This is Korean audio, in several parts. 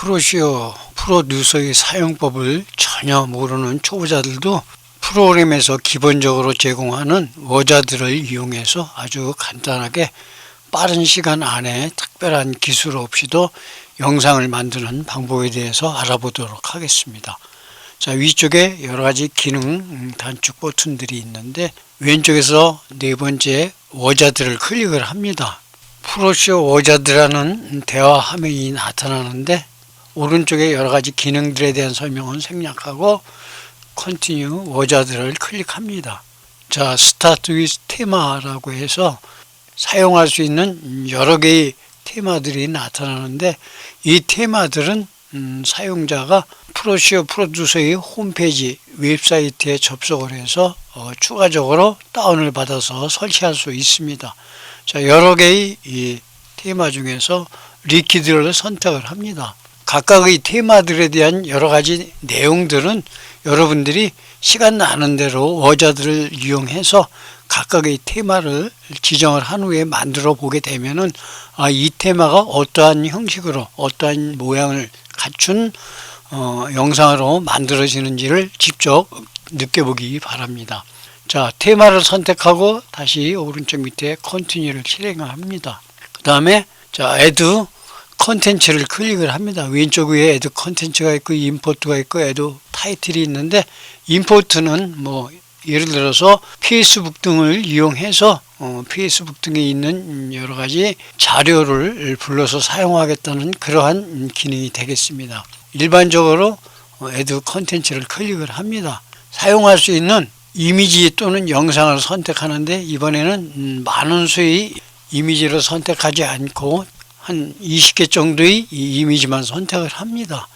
프로시오 프로듀서의 사용법을 전혀 모르는 초보자들도 프로그램에서 기본적으로 제공하는 워자들을 이용해서 아주 간단하게 빠른 시간 안에 특별한 기술 없이도 영상을 만드는 방법에 대해서 알아보도록 하겠습니다. 자, 위쪽에 여러 가지 기능 음, 단축 버튼들이 있는데 왼쪽에서 네 번째 워자들을 클릭을 합니다. 프로쇼 워자드라는 대화 화면이 나타나는데 오른쪽에 여러 가지 기능들에 대한 설명은 생략하고 컨티뉴 워자드를 클릭합니다. 자, 스타트 위스 테마라고 해서 사용할 수 있는 여러 개의 테마들이 나타나는데 이 테마들은 음, 사용자가 프로시오 프로듀서의 홈페이지 웹사이트에 접속을 해서 어, 추가적으로 다운을 받아서 설치할 수 있습니다. 자, 여러 개의 이 테마 중에서 리퀴드를 선택을 합니다. 각각의 테마들에 대한 여러 가지 내용들은 여러분들이 시간 나는 대로 워자들을 이용해서 각각의 테마를 지정을 한 후에 만들어 보게 되면은 아, 이 테마가 어떠한 형식으로 어떠한 모양을 갖춘 어, 영상으로 만들어지는지를 직접 느껴보기 바랍니다. 자, 테마를 선택하고 다시 오른쪽 밑에 컨티뉴를 실행합니다. 그 다음에 자, 애드 컨텐츠를 클릭을 합니다. 왼쪽 위에 애드 컨텐츠가 있고 임포트가 있고 애드 타이틀이 있는데 임포트는 뭐 예를 들어서 페이스북 등을 이용해서 어, 페이스북 등에 있는 여러 가지 자료를 불러서 사용하겠다는 그러한 기능이 되겠습니다. 일반적으로 어, 애드 컨텐츠를 클릭을 합니다. 사용할 수 있는 이미지 또는 영상을 선택하는데 이번에는 음, 많은 수의 이미지를 선택하지 않고 한 20개 정도의 이 이미지만 선택을 합니다.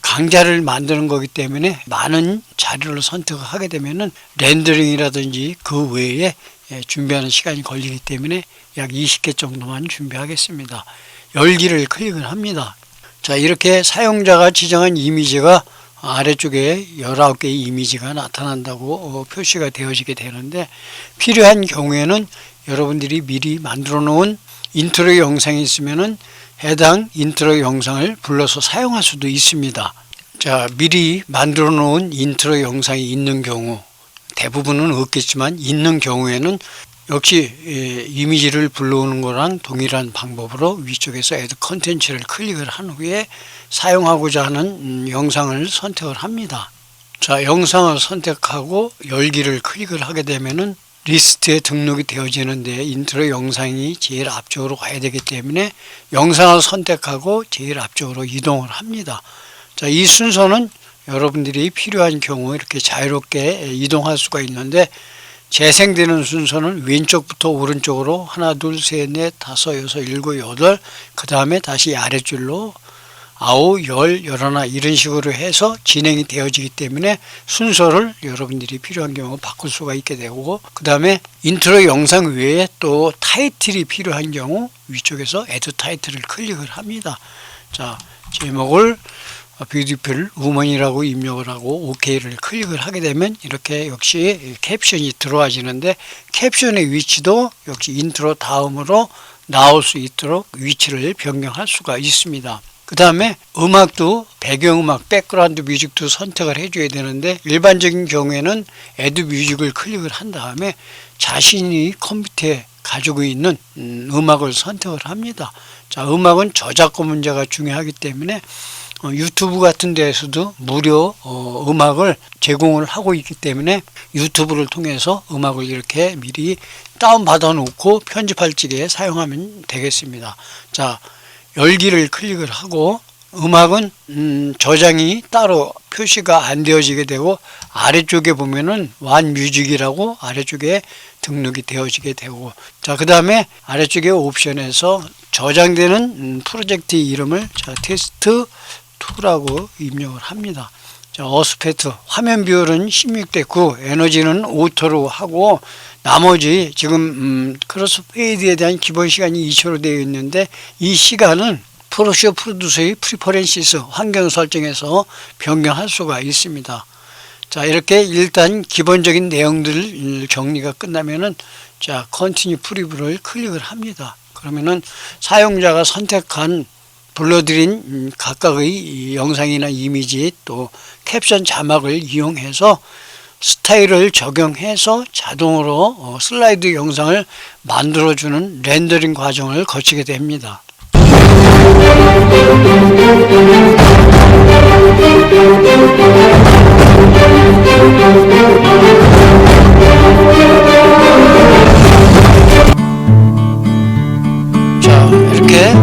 강좌를 만드는 거기 때문에 많은 자료를 선택을 하게 되면은 렌더링이라든지 그 외에 예, 준비하는 시간이 걸리기 때문에 약 20개 정도만 준비하겠습니다. 열기를 클릭을 합니다. 자, 이렇게 사용자가 지정한 이미지가 아래쪽에 19개의 이미지가 나타난다고 어, 표시가 되어지게 되는데 필요한 경우에는 여러분들이 미리 만들어 놓은 인트로 영상이 있으면은 해당 인트로 영상을 불러서 사용할 수도 있습니다. 자, 미리 만들어 놓은 인트로 영상이 있는 경우 대부분은 없겠지만 있는 경우에는 역시 예, 이미지를 불러오는 거랑 동일한 방법으로 위쪽에서 애드 컨텐츠를 클릭을 한 후에 사용하고자 하는 음, 영상을 선택을 합니다. 자, 영상을 선택하고 열기를 클릭을 하게 되면은 리스트에 등록이 되어지는데 인트로 영상이 제일 앞쪽으로 가야 되기 때문에 영상을 선택하고 제일 앞쪽으로 이동을 합니다. 자, 이 순서는 여러분들이 필요한 경우 이렇게 자유롭게 이동할 수가 있는데 재생되는 순서는 왼쪽부터 오른쪽으로 하나, 둘, 셋, 넷, 다섯, 여섯, 일곱, 여덟 그 다음에 다시 아래줄로 아홉, 열, 열하나 이런 식으로 해서 진행이 되어지기 때문에 순서를 여러분들이 필요한 경우 바꿀 수가 있게 되고 그 다음에 인트로 영상 외에 또 타이틀이 필요한 경우 위쪽에서 애드 타이틀을 클릭을 합니다. 자 제목을 뷰티풀 우먼이라고 입력을 하고 OK를 클릭을 하게 되면 이렇게 역시 캡션이 들어와지는데 캡션의 위치도 역시 인트로 다음으로 나올 수 있도록 위치를 변경할 수가 있습니다. 그 다음에 음악도 배경음악, 백그라운드 뮤직도 선택을 해줘야 되는데 일반적인 경우에는 애드 뮤직을 클릭을 한 다음에 자신이 컴퓨터에 가지고 있는 음, 음악을 선택을 합니다. 자, 음악은 저작권 문제가 중요하기 때문에 어, 유튜브 같은 데에서도 무료 어, 음악을 제공을 하고 있기 때문에 유튜브를 통해서 음악을 이렇게 미리 다운받아 놓고 편집할 적에 사용하면 되겠습니다. 자, 열기를 클릭을 하고 음악은 음, 저장이 따로 표시가 안 되어지게 되고 아래쪽에 보면은 완 뮤직이라고 아래쪽에 등록이 되어지게 되고. 자 그 다음에 아래쪽에 옵션에서 저장되는 음, 프로젝트 이름을 자 테스트 2라고 입력을 합니다. 자, 어스페트. 화면 비율은 16대 9 에너지는 오토로 하고 나머지 지금 음, 크로스 페이드에 대한 기본 시간이 2초로 되어 있는데 이 시간은 프로쇼 프로듀서의 프리퍼렌시스 환경 설정에서 변경할 수가 있습니다. 자 이렇게 일단 기본적인 내용들 정리가 끝나면은 자 컨티뉴 프리뷰를 클릭을 합니다. 그러면은 사용자가 선택한 불러드린 음, 각각의 이 영상이나 이미지 또 캡션 자막을 이용해서 스타일을 적용해서 자동으로 어, 슬라이드 영상을 만들어주는 렌더링 과정을 거치게 됩니다. 자, 이렇게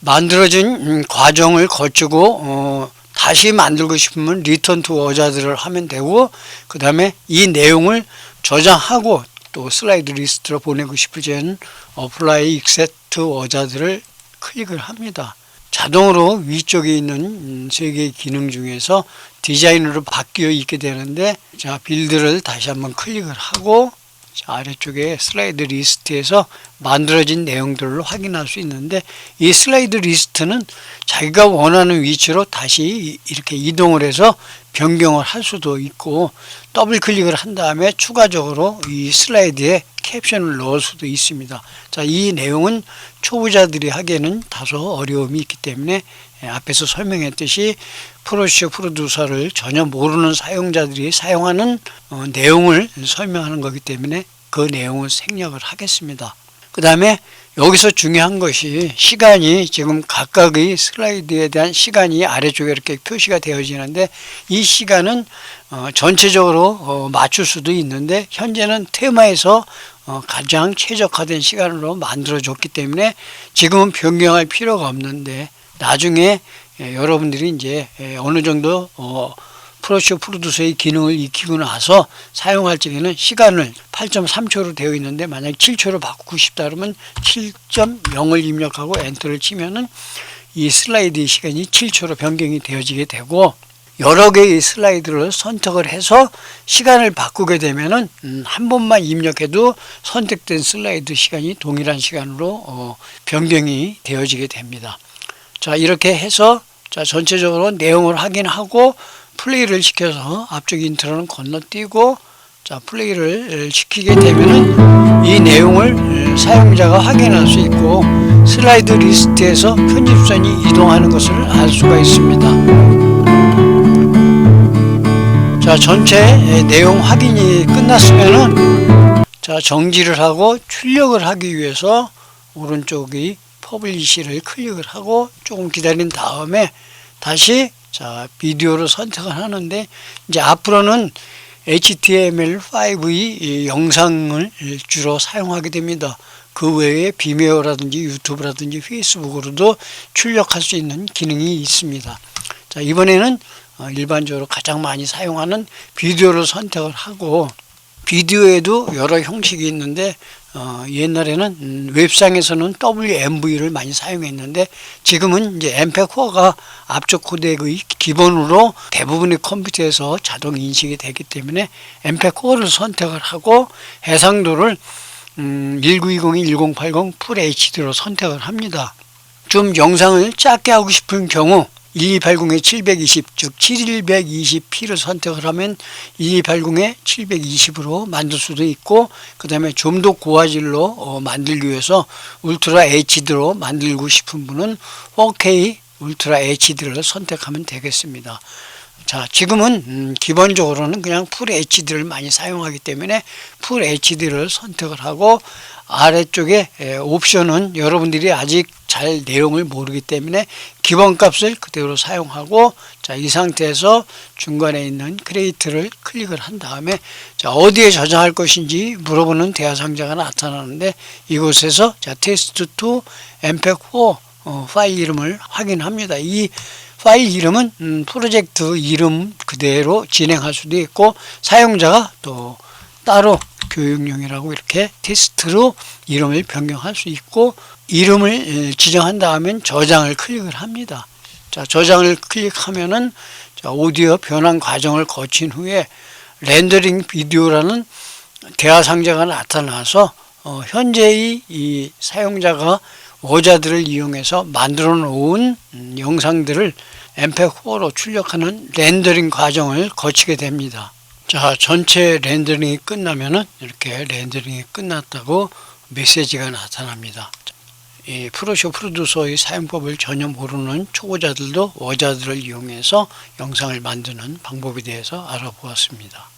만들어진 음, 과정을 거치고 어, 다시 만들고 싶으면 리턴 투 어자드를 하면 되고 그 다음에 이 내용을 저장하고 또 슬라이드 리스트로 보내고 싶을 때는 어플라이 익세트 어자드를 클릭을 합니다. 자동으로 위쪽에 있는 음, 세 개의 기능 중에서 디자인으로 바뀌어 있게 되는데 자 빌드를 다시 한번 클릭을 하고 자, 아래쪽에 슬라이드 리스트에서 만들어진 내용들을 확인할 수 있는데 이 슬라이드 리스트는 자기가 원하는 위치로 다시 이렇게 이동을 해서 변경을 할 수도 있고 더블 클릭을 한 다음에 추가적으로 이 슬라이드에 캡션을 넣을 수도 있습니다. 자, 이 내용은 초보자들이 하기에는 다소 어려움이 있기 때문에 예, 앞에서 설명했듯이 프로쇼 프로듀서를 전혀 모르는 사용자들이 사용하는 어, 내용을 설명하는 거기 때문에 그 내용을 생략을 하겠습니다. 그 다음에 여기서 중요한 것이 시간이 지금 각각의 슬라이드에 대한 시간이 아래쪽에 이렇게 표시가 되어지는데 이 시간은 어, 전체적으로 어, 맞출 수도 있는데 현재는 테마에서 어, 가장 최적화된 시간으로 만들어졌기 때문에 지금은 변경할 필요가 없는데 나중에 예, 여러분들이 이제 예, 어느 정도 어, 프로쇼 프로듀서의 기능을 익히고 나서 사용할 적에는 시간을 8.3초로 되어 있는데 만약 7초로 바꾸고 싶다 그러면 7.0을 입력하고 엔터를 치면은 이 슬라이드의 시간이 7초로 변경이 되어지게 되고 여러 개의 슬라이드를 선택을 해서 시간을 바꾸게 되면은 음, 한 번만 입력해도 선택된 슬라이드 시간이 동일한 시간으로 어, 변경이 되어지게 됩니다. 자 이렇게 해서 자 전체적으로 내용을 확인하고 플레이를 시켜서 앞쪽 인트로는 건너뛰고 자 플레이를 시키게 되면은 이 내용을 사용자가 확인할 수 있고 슬라이드 리스트에서 편집선이 이동하는 것을 알 수가 있습니다. 자 전체 내용 확인이 끝났으면은 자 정지를 하고 출력을 하기 위해서 오른쪽이 퍼블리시를 클릭을 하고 조금 기다린 다음에 다시 자 비디오를 선택을 하는데 이제 앞으로는 HTML5의 영상을 주로 사용하게 됩니다. 그 외에 비메오라든지 유튜브라든지 페이스북으로도 출력할 수 있는 기능이 있습니다. 자 이번에는 어, 일반적으로 가장 많이 사용하는 비디오를 선택을 하고 비디오에도 여러 형식이 있는데 어, 옛날에는 음, 웹상에서는 WMV를 많이 사용했는데 지금은 이제 MP4가 앞쪽 코덱의 기본으로 대부분의 컴퓨터에서 자동 인식이 되기 때문에 MP4를 선택을 하고 해상도를 음, 1920, 1080 풀 HD로 선택을 합니다. 좀 영상을 짧게 하고 싶은 경우 1280에 720, 즉 7120p를 선택을 하면 1280에 720으로 만들 수도 있고 그 다음에 좀 더 고화질로 어, 만들기 위해서 울트라 HD로 만들고 싶은 분은 4K 울트라 HD를 선택하면 되겠습니다. 자, 지금은 음, 기본적으로는 그냥 풀 HD를 많이 사용하기 때문에 풀 HD를 선택을 하고 아래쪽에 에, 옵션은 여러분들이 아직 잘 내용을 모르기 때문에 기본값을 그대로 사용하고 자, 이 상태에서 중간에 있는 크레이트를 클릭을 한 다음에 자, 어디에 저장할 것인지 물어보는 대화 상자가 나타나는데 이곳에서 자, 테스트2 mp4 어, 파일 이름을 확인합니다. 이 파일 이름은 음, 프로젝트 이름 그대로 진행할 수도 있고 사용자가 또 따로 교육용이라고 이렇게 테스트로 이름을 변경할 수 있고 이름을 지정한 다음에 저장을 클릭을 합니다. 자, 저장을 클릭하면은 자, 오디오 변환 과정을 거친 후에 렌더링 비디오라는 대화 상자가 나타나서 어, 현재의 이 사용자가 오자들을 이용해서 만들어 놓은 음, 영상들을 MP4로 출력하는 렌더링 과정을 거치게 됩니다. 자, 전체 렌더링이 끝나면은 이렇게 렌더링이 끝났다고 메시지가 나타납니다. 이 프로쇼 프로듀서의 사용법을 전혀 모르는 초보자들도 워자들을 이용해서 영상을 만드는 방법에 대해서 알아보았습니다.